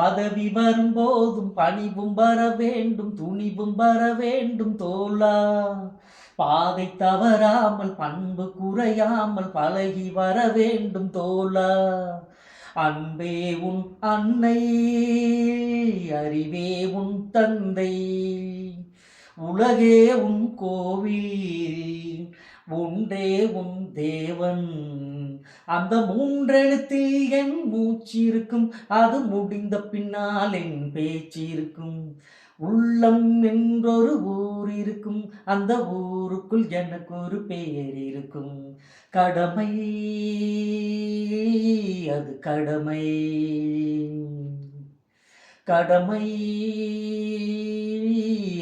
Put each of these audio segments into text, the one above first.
பதவி வரும்போதும் பணிவும் வர வேண்டும் துணிவும் வர வேண்டும் தோலா பாதை தவறாமல் பண்பு குறையாமல் பழகி வர வேண்டும் தோலா அன்பே உன் அன்னை அறிவே உன் தந்தை. உலகே உன் கோவில் ஒன்றே உன் தேவன். அந்த மூன்றெழுத்தில் என் மூச்சு இருக்கும். அது முடிந்த பின்னால் என் பேச்சு இருக்கும். உள்ளம் என்றொரு ஊர் இருக்கும். அந்த ஊருக்குள் எனக்கு ஒரு பெயர் இருக்கும். கடமை அது கடமை. கடமை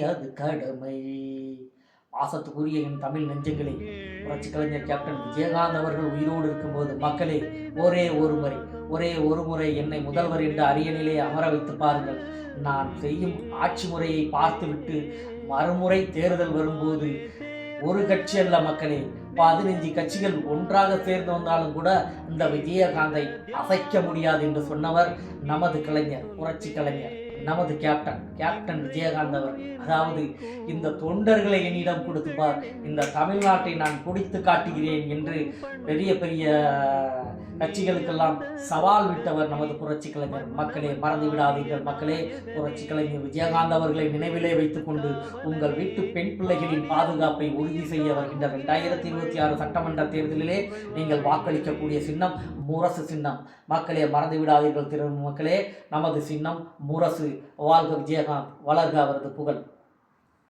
அது கடமை. பாசத்துக்குரிய என் தமிழ் நெஞ்சங்களே. புரட்சி கலைஞர் கேப்டன் விஜயகாந்த் அவர்கள் உயிரோடு இருக்கும்போது மக்களே ஒரே ஒரு முறை ஒரே ஒரு முறை என்னை முதல்வர் என்ற அரியணிலே அமர வைத்து பாருங்கள். நான் செய்யும் ஆட்சி முறையை பார்த்துவிட்டு மறுமுறை தேர்தல் வரும்போது ஒரு கட்சி அல்ல மக்களே. பதினைஞ்சு கட்சிகள் ஒன்றாக சேர்ந்து வந்தாலும் கூட இந்த விஜயகாந்தை அசைக்க முடியாது என்று சொன்னவர் நமது கலைஞர் புரட்சி கலைஞர் நமது கேப்டன் கேப்டன் விஜயகாந்த் அவர். அதாவது இந்த தொண்டர்களை என்னிடம் கொடுத்துப்பார் இந்த தமிழ்நாட்டை நான் குடித்து காட்டுகிறேன் என்று பெரிய பெரிய கட்சிகளுக்கெல்லாம் சவால் விட்டவர் நமது புரட்சி கலைஞர். மக்களே மறந்து விடாதீர்கள் மக்களே புரட்சி கலைஞர் விஜயகாந்த் அவர்களை நினைவிலே வைத்துக்கொண்டு உங்கள் வீட்டு பெண் பிள்ளைகளின் பாதுகாப்பை உறுதி செய்ய வருகின்ற ரெண்டாயிரத்தி இருபத்தி ஆறு சட்டமன்ற தேர்தலிலே நீங்கள் வாக்களிக்கக்கூடிய சின்னம் முரசு சின்னம். மக்களே மறந்து விடாதீர்கள் திரு மக்களே நமது சின்னம் முரசு. வாழ்க விஜயகாந்த். வளர்க அவரது புகழ்.